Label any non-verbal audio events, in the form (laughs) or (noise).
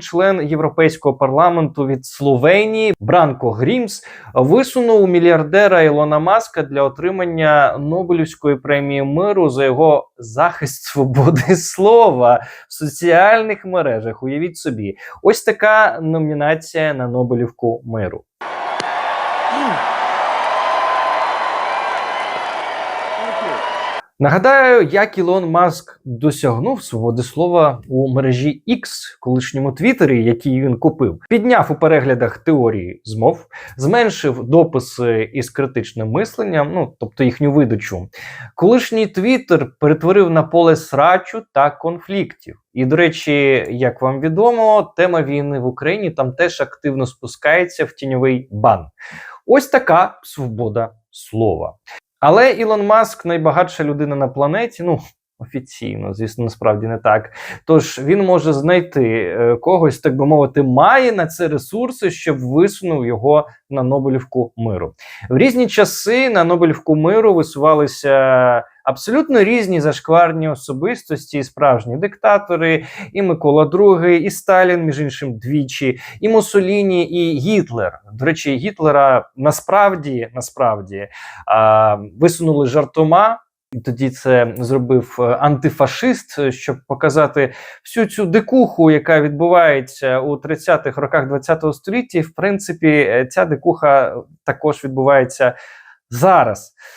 Член Європейського парламенту від Словенії Бранко Грімс висунув мільярдера Ілона Маска для отримання Нобелівської премії миру за його захист свободи (laughs) слова в соціальних мережах. Уявіть собі, ось така номінація на Нобелівку миру. Нагадаю, як Ілон Маск досягнув свободи слова у мережі X, колишньому Твіттері, який він купив, підняв у переглядах теорії змов, зменшив дописи із критичним мисленням, ну тобто їхню видачу. Колишній Твіттер перетворив на поле срачу та конфліктів. І, до речі, як вам відомо, тема війни в Україні там теж активно спускається в тіньовий бан. Ось така свобода слова. Але Ілон Маск найбагатша людина на планеті. Ну офіційно, звісно, насправді не так. Тож він може знайти е, когось, так би мовити, має на це ресурси, щоб висунув його на Нобелівку миру. В різні часи на Нобелівку миру висувалися абсолютно різні зашкварні особистості, і справжні диктатори, і Микола II, і Сталін, між іншим, двічі, і Муссоліні, і Гітлер. До речі, Гітлера насправді насправді а, висунули жартома. І тоді це зробив е, антифашист, щоб показати всю цю дикуху, яка відбувається у 30-х роках ХХ століття. І, в принципі, е, ця дикуха також відбувається зараз.